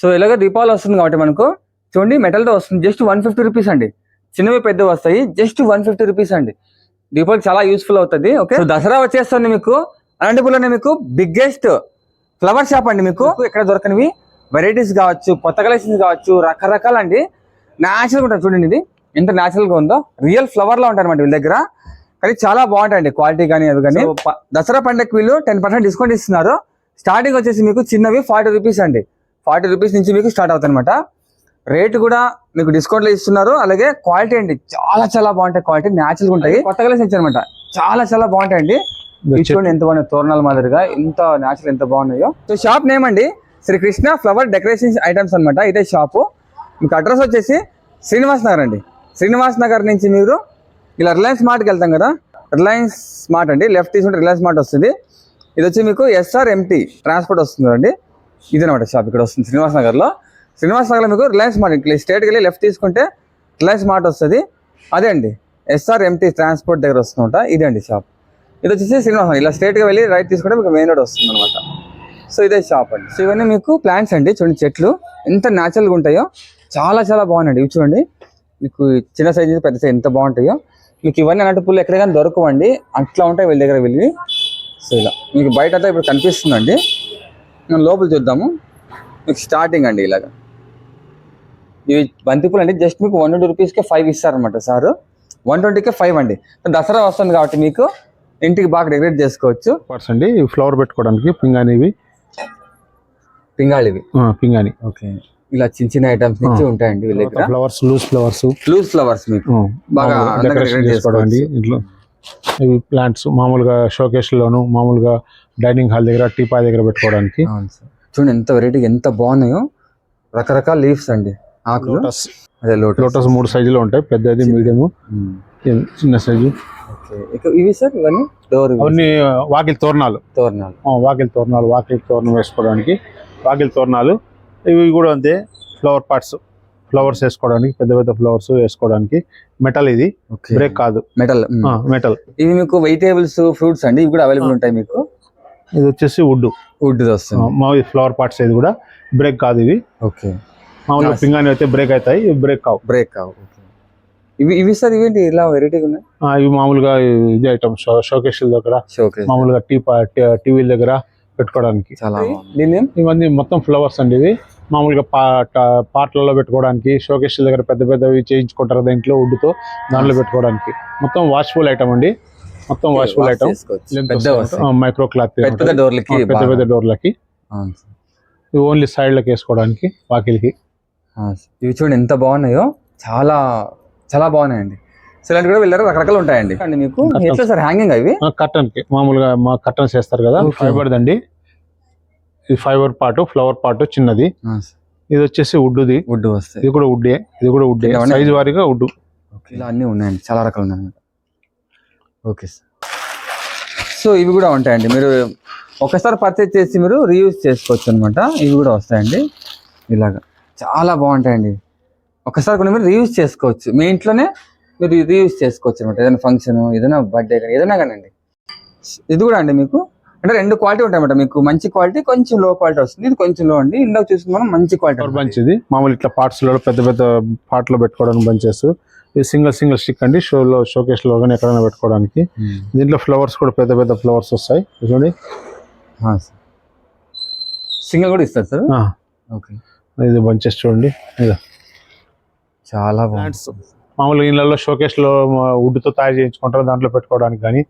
So ఇలాగ దీపావళి వస్తుంది కాబట్టి మనకు. చూడండి మెటల్తో వస్తుంది. జస్ట్ వన్ ఫిఫ్టీ రూపీస్ అండి. చిన్నవి పెద్దవి వస్తాయి. జస్ట్ వన్ ఫిఫ్టీ రూపీస్ అండి. దీపావళికి చాలా యూస్ఫుల్ అవుతుంది ఓకే సో దసరా వచ్చేస్తుంది మీకు. అనంతపురంలోనే మీకు బిగ్గెస్ట్ ఫ్లవర్ షాప్ అండి మీకు. ఇక్కడ దొరకనివి. వెరైటీస్ కావచ్చు కొత్త కలెక్షన్స్ కావచ్చు రకరకాల అండి న్యాచురల్ ఉంటుంది చూడండి ఇది. ఎంత న్యాచురల్గా ఉందో. రియల్ ఫ్లవర్ లా ఉంటాయి అనమాట వీళ్ళ దగ్గర. కానీ చాలా బాగుంటాయండి క్వాలిటీ కానీ అది కానీ దసరా పండగకి వీళ్ళు టెన్ పర్సెంట్ డిస్కౌంట్ ఇస్తున్నారు. స్టార్టింగ్ వచ్చేసి మీకు చిన్నవి ఫార్టీ రూపీస్ అండి. ఫార్టీ రూపీస్ నుంచి మీకు స్టార్ట్ అవుతుంది అనమాట రేట్ కూడా మీకు డిస్కౌంట్లో ఇస్తున్నారు. అలాగే క్వాలిటీ అండి చాలా చాలా బాగుంటాయి క్వాలిటీ న్యాచురల్ ఉంటాయి. కొత్త కలెక్షన్ ఇచ్చారనమాట చాలా చాలా బాగుంటాయండి చూడండి ఎంత బాగున్నాయి తోరణాల మాదిరిగా ఎంత న్యాచురల్ ఎంత బాగున్నాయో. సో షాప్ నేమ్ అండి Sri Krishna flower decoration items అన్నమాట. ఇదే షాపు మీకు అడ్రస్ వచ్చేసి శ్రీనివాస్ నగర్ అండి. శ్రీనివాస్ నగర్ నుంచి మీరు ఇలా రిలయన్స్ మార్ట్కి వెళ్తాం కదా? రిలయన్స్ స్మార్ట్ అండి. లెఫ్ట్ తీసుకుంటే రిలయన్స్ స్మార్ట్ వస్తుంది. ఇది వచ్చి మీకు ఎస్ఆర్ ఎంటీ ట్రాన్స్పోర్ట్ వస్తుంది అండి ఇదనమాట షాప్ ఇక్కడ వస్తుంది శ్రీనివాస్ నగర్లో శ్రీనివాస్ నగర్లో మీకు రిలయన్స్ మార్ట్ ఇట్లా స్టేట్కి వెళ్ళి లెఫ్ట్ తీసుకుంటే రిలయన్స్ మార్ట్ వస్తుంది. అదే అండి ఎస్ఆర్ ఎంటీ ట్రాన్స్పోర్ట్ దగ్గర వస్తుందంట ఇదే అండి షాప్ ఇది వచ్చేసి శ్రీనివాస్ నగర్ ఇలా స్ట్రేట్గా వెళ్ళి రైట్ తీసుకుంటే మీకు మెయిన్ రోడ్ వస్తుంది అనమాట సో ఇదే షాప్ అండి. సో ఇవన్నీ మీకు ప్లాంట్స్ అండి చూడండి చెట్లు ఎంత న్యాచురల్గా ఉంటాయో చాలా చాలా బాగున్నాయండి. ఇవి చూడండి మీకు చిన్న సైజ్ నుంచి పెద్ద సైజ్ ఎంత బాగుంటాయో మీకు ఇవన్నీ అలాంటి పుల్లు ఎక్కడ కానీ దొరకవండి అట్లా ఉంటాయి వీళ్ళ దగ్గర వెళ్ళి. సో ఇలా మీకు బయట అంతా ఇప్పుడు కనిపిస్తుందండి. లోపల చూద్దాము. మీకు స్టార్టింగ్ అండి ఇలాగా. ఇవి బంతిపూలు అండి జస్ట్ మీకు వన్ ట్వంటీ రూపీస్కే ఫైవ్ ఇస్తారనమాట సార్. వన్ ట్వంటీకే ఫైవ్ అండి. దసరా వస్తుంది కాబట్టి మీకు ఇంటికి బాగా డెకరేట్ చేసుకోవచ్చు. పార్ట్స్ అండి ఫ్లవర్ పెట్టుకోవడానికి పింగాణి ఇవి. పింగాళివి. పింగాణి. ఓకే. ఇలా చిన్న చిన్న ఐటమ్స్ నుంచి ఉంటాయండి వీళ్ళ దగ్గర. Flowers loose flowers loose flowers మీకు. బాగా decorate చేసుకోవడానికి ఇంట్లో. ఇవి ప్లాంట్స్ మామూలుగా షోకేస్ లోను మామూలుగా డైనింగ్ హాల్ దగ్గర టీపా దగ్గర పెట్టుకోవడానికి. చూడండి ఎంత వెరైటీ ఎంత బాగున్నాయో. రకరకాల లీవ్స్ అండి. ఆకులు. లోటస్ అదే లోటస్ లోటస్ మూడు సైజులో ఉంటాయి. పెద్దది మీడియం చిన్న సైజు ఇవి సార్ ఇవన్నీ? డోర్ అవన్నీ వాకిలి తోరణాలు. తోరణాలు. ఆ, వాకిలి తోరణాలు వాకిలి తోరణం వేసుకోవడానికి వాకిలి తోరణాలు. ఇవి కూడా అంతే ఫ్లవర్ పార్ట్స్ ఫ్లవర్స్ వేసుకోవడానికి పెద్ద పెద్ద ఫ్లవర్స్ వేసుకోవడానికి. మెటల్ ఇది. బ్రేక్ కాదు. మెటల్ మెటల్ ఇవి మీకు వెజిటేబుల్స్ ఫ్రూట్స్ అండి ఇవి కూడా అవైలబుల్ ఉంటాయి మీకు? ఇది వచ్చేసి వుడ్ వుడ్ వస్తుంది. మా ఫ్లవర్ పార్ట్స్ ఇది కూడా. బ్రేక్ కాదు ఇవి. ఓకే మామూలుగా. పింగాని అయితే బ్రేక్ అవుతాయి ఇవి బ్రేక్ కావు. బ్రేక్ కావు ఓకే ఇవి ఇవి సార్ ఇవేంటి? ఇలా వెరైటీగా ఉన్నాయి? ఆ, ఇవి మామూలుగా ఇది ఐటమ్ షో షోకేష్ దగ్గర. మామూలుగా టీ టీవీల దగ్గర పెట్టుకోవడానికి. దీని ఇవన్నీ మొత్తం ఫ్లవర్స్ అండి ఇవి. మామూలుగా పాట పాటలలో పెట్టుకోవడానికి షోకేస్ దగ్గర పెద్ద పెద్దవి చేయించుకుంటారు దాంట్లో వుడ్తో దాంట్లో పెట్టుకోవడానికి. మొత్తం వాష్ఫుల్ ఐటమ్ అండి. మొత్తం వాష్ఫుల్ ఐటమ్. మైక్రో క్లాత్ పెద్ద పెద్ద డోర్లకి పెద్ద పెద్ద డోర్లకి ఓన్లీ సైడ్లకి వేసుకోవడానికి వాకిలికి. ఇవి చూడండి ఎంత బాగున్నాయో. చాలా చాలా బాగున్నాయండి. సో ఇలాంటి కూడా వీళ్ళ దగ్గర రకరకాలు ఉంటాయండి. అండి మీకు. ఎట్లా సార్ హ్యాంగింగ్ అవి కర్టన్కి మామూలుగా మా కర్టన్స్ వేస్తారు కదా. ఫైబర్ దండి. ఇది ఫైబర్ పార్ట్ ఫ్లవర్ పార్ట్ చిన్నది. ఇది వచ్చేసి వుడ్ది వుడ్ వస్తాయి. ఇది కూడా వుడ్డే ఇది కూడా వుడ్డే ఇవన్నీ- సైజ్ వారీగా వుడ్ ఇలా అన్నీ ఉన్నాయండి. చాలా రకాలు ఉన్నాయి ఓకే సార్. సో ఇవి కూడా ఉంటాయండి. మీరు ఒకసారి పర్చేజ్ చేసి మీరు రీయూజ్ చేసుకోవచ్చు అనమాట ఇవి కూడా వస్తాయండి. ఇలాగా. చాలా బాగుంటాయండి. ఒకసారి కొన్ని మీరు రీయూజ్ చేసుకోవచ్చు. మీ ఇంట్లోనే మీరు రీయూజ్ చేసుకోవచ్చు అనమాట ఏదైనా ఫంక్షన్ ఏదైనా బర్త్డే కానీ ఏదైనా కానివ్వండి. ఇది కూడా అండి మీకు. అంటే రెండు క్వాలిటీ ఉంటాయి అన్నమాట మీకు మంచి క్వాలిటీ కొంచెం లో క్వాలిటీ వస్తుంది. ఇది కొంచెం లో అండి. ఇందాక చూసిన మనం మంచి బంచ్ క్వాలిటీ ఇది మామూలు ఇట్లా పార్ట్స్లో పెద్ద పెద్ద పార్ట్లో పెట్టుకోవడానికి బంచెస్ ఇది సింగిల్ సింగిల్ స్టిక్ అండి. షోలో షోకేస్లో కానీ ఎక్కడైనా పెట్టుకోవడానికి. దీంట్లో ఫ్లవర్స్ కూడా పెద్ద పెద్ద ఫ్లవర్స్ వస్తాయి. చూడండి. సింగిల్ కూడా ఇస్తారు సార్ ఆ, ఓకే ఇది బంచెస్ చూడండి. ఇది. చాలా. బాగుంది. మామూలుగా ఇళ్ళలో షోకేస్లో వుడ్తో తయారు చేయించుకుంటారు. దాంట్లో పెట్టుకోవడానికి కానీ.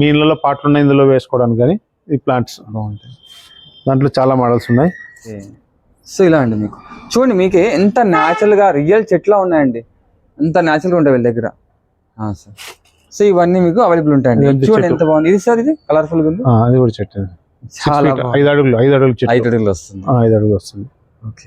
మీ ఇళ్ళలో పాటలు ఉన్నాయి ఇందులో వేసుకోవడానికి కానీ ఈ ప్లాంట్స్ బాగుంటాయి దాంట్లో చాలా మోడల్స్ ఉన్నాయి. సో ఇలా అండి మీకు. చూడండి మీకే ఎంత న్యాచురల్గా రియల్ చెట్లా ఉన్నాయండి. ఎంత న్యాచురల్గా ఉంటాయి వీళ్ళ దగ్గర. సార్ సో ఇవన్నీ మీకు అవైలబుల్ ఉంటాయండి. చూడండి. ఎంత బాగుంది. ఇది సార్ ఇది కలర్ఫుల్గా అది కూడా చెట్టు. చాలా. ఐదు అడుగులు ఐదు అడుగులు చెట్టు. ఐదు అడుగులు వస్తుంది. ఐదు అడుగులు వస్తుంది. ఓకే.